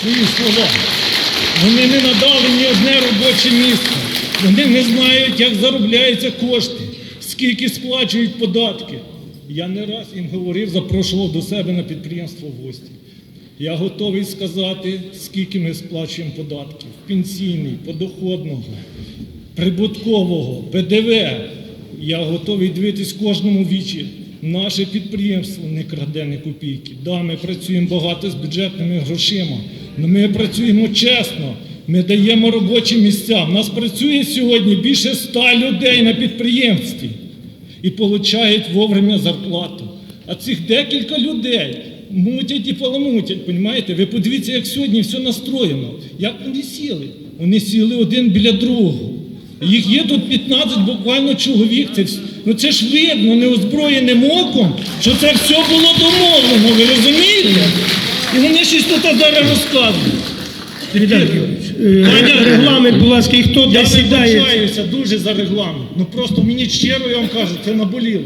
свої слова. Вони не надали ні одне робоче місце. Вони не знають, як заробляються кошти, скільки сплачують податки. Я не раз їм говорив, запрошував до себе на підприємство в гості. Я готовий сказати, скільки ми сплачуємо податків: пенсійний, подоходного, прибуткового, ПДВ. Я готовий дивитись кожному вічі. Наше підприємство не краде ні копійки. Да, ми працюємо багато з бюджетними грошима, ми працюємо чесно. Ми даємо робочі місця. У нас працює сьогодні більше ста людей на підприємстві і получають вовремя зарплату. А цих декілька людей мутять і поламутять, понімаєте? Ви подивіться, як сьогодні все настроєно. Як вони сіли? Вони сіли один біля другого. Їх є тут 15 буквально чоловік. Це, ну це ж видно неозброєним оком, що це все було домовлено, ви розумієте? І вони щось тут зараз розказують. Георгійович, е, регламент, будь ласка, і хто Я де сідає. вибачаюся дуже за регламент. Ну просто мені щиро я вам кажу, це наболіло.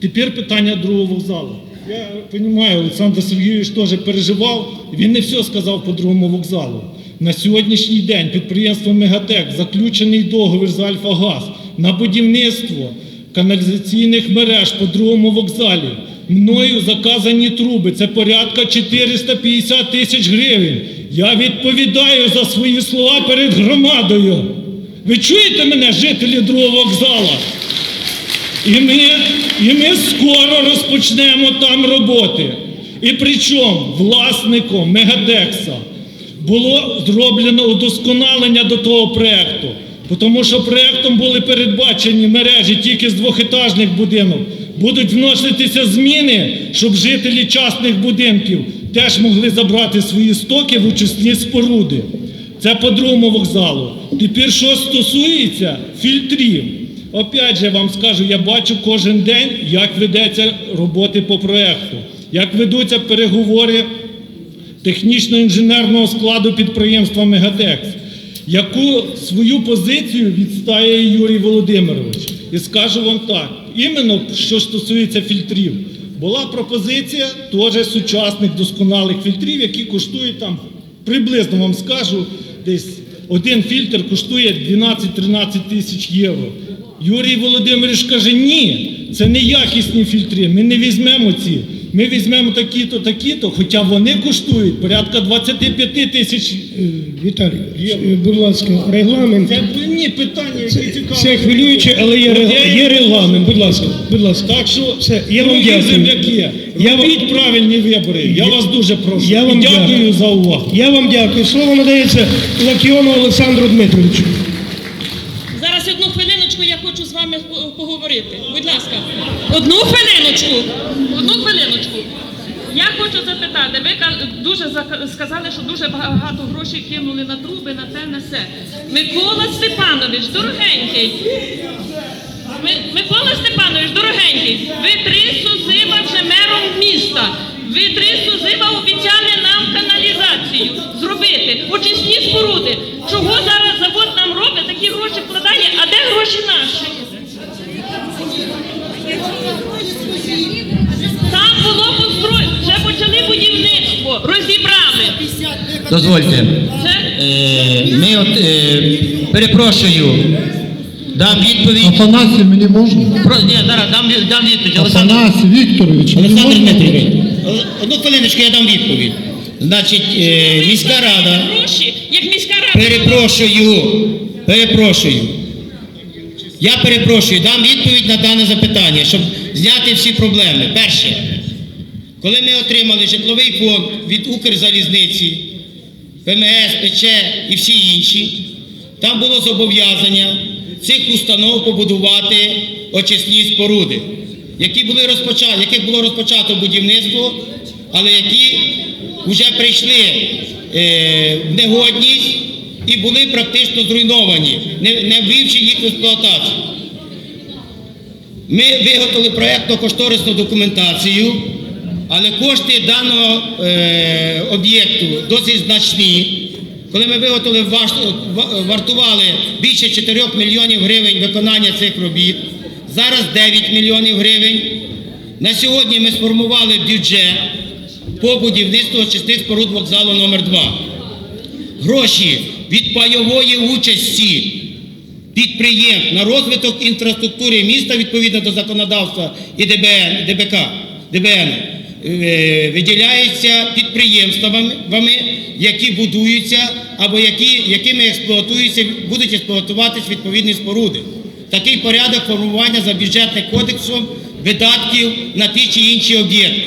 Тепер питання другого вокзалу. Я розумію, Олександр Сергійович теж переживав, він не все сказав по другому вокзалу. На сьогоднішній день підприємство Мегатек заключений договір з Альфа-Газ на будівництво каналізаційних мереж по другому вокзалі. Мною заказані труби. Це порядка 450 тисяч гривень. Я відповідаю за свої слова перед громадою. Ви чуєте мене, жителі другого вокзала? І ми, і ми скоро розпочнемо там роботи. І причому власником Мегадекса було зроблено удосконалення до того проєкту. Тому що проєктом були передбачені мережі тільки з двохетажних будинок. Будуть вноситися зміни, щоб жителі частних будинків теж могли забрати свої стоки в очисні споруди. Це по другому вокзалу. Тепер, що стосується фільтрів. Опять же вам скажу, я бачу кожен день, як ведеться роботи по проекту, як ведуться переговори технічно-інженерного складу підприємства Мегатекс, яку свою позицію відстає Юрій Володимирович. І скажу вам так, іменно що стосується фільтрів, була пропозиція теж сучасних досконалих фільтрів, які коштують там, приблизно вам скажу, десь один фільтр коштує 12-13 тисяч євро. Юрій Володимирович каже, ні, це не якісні фільтри, ми не візьмемо ці. Ми візьмемо такі-то, такі-то, хоча вони коштують порядка 25 тисяч. Е, Віталій, е, будь ласка, регламент. Це ні питання, які цікаві. Це хвилююче, але є, рег- є регламент. Будь ласка, будь ласка. Так що Все, я вам дорогі дякую. земляки, Я вам- робіть правильні вибори. Я вас дуже прошу. Я вам І дякую дякую. за увагу. Я вам дякую. Слово надається Лакіону Олександру Дмитровичу. Зараз одну хвилиночку я хочу з вами поговорити. Будь ласка, одну хвилиночку. Одну хвилиночку. Я хочу запитати, ви дуже сказали, що дуже багато грошей кинули на труби, на те, на все. Микола Степанович, дорогенький. Микола Степанович, дорогенький, ви три сузива вже мером міста. Ви три Дозвольте. Е, ми от, е, перепрошую, дам відповідь. Афанасій, мені можна? Про, ні, зараз дам, дам відповідь. Олександр, Афанасій Вікторович, мені Олександр можна? Дмитрович, одну хвилиночку я дам відповідь. Значить, е, міська рада, гроші, як міська рада. перепрошую, перепрошую. Я перепрошую, дам відповідь на дане запитання, щоб зняти всі проблеми. Перше, коли ми отримали житловий фонд від Укрзалізниці, ПМС, ПЧ і всі інші, там було зобов'язання цих установ побудувати очисні споруди, які були розпочаті, яких було розпочато будівництво, але які вже прийшли е, в негодність і були практично зруйновані, не, не ввівши їх в експлуатацію. Ми виготовили проєктно-кошторисну документацію, але кошти даного е, об'єкту досить значні. Коли ми виготовили, вартували більше 4 мільйонів гривень виконання цих робіт, зараз 9 мільйонів гривень. На сьогодні ми сформували бюджет по будівництву очисних споруд вокзалу номер 2 гроші від пайової участі підприємств на розвиток інфраструктури міста відповідно до законодавства і ДБН, ДБК, ДБН е, виділяється підприємствами, які будуються або які, якими експлуатуються, будуть експлуатуватись відповідні споруди. Такий порядок формування за бюджетним кодексом видатків на ті чи інші об'єкти.